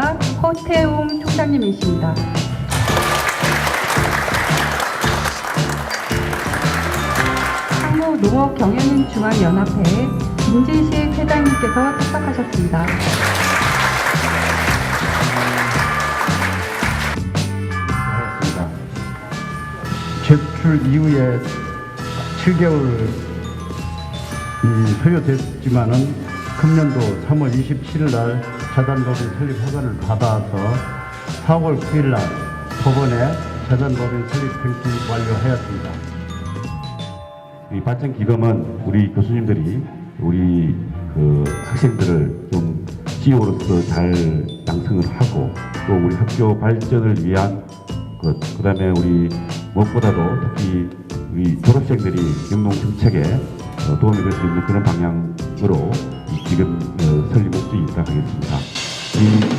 허태웅 총장님이십니다. 상무 농업경영인 중앙연합회 김진식 회장님께서 참석하셨습니다. 제출 이후에 7개월이 소요됐지만은 금년도 3월 27일 날 재단법인 설립 허가를 받아서 4월 9일 날 법원에 재단법인 설립 등기 완료하였습니다. 이 반찬 기금은 우리 교수님들이 우리 그 학생들을 좀 CEO로서 잘 양성을 하고 또 우리 학교 발전을 위한 그 그다음에 우리 무엇보다도 특히 우리 졸업생들이 영농 정책에 어, 도움이 될 수 있는 그런 방향으로 이 기금 어, 설립할 수 있다 하겠습니다.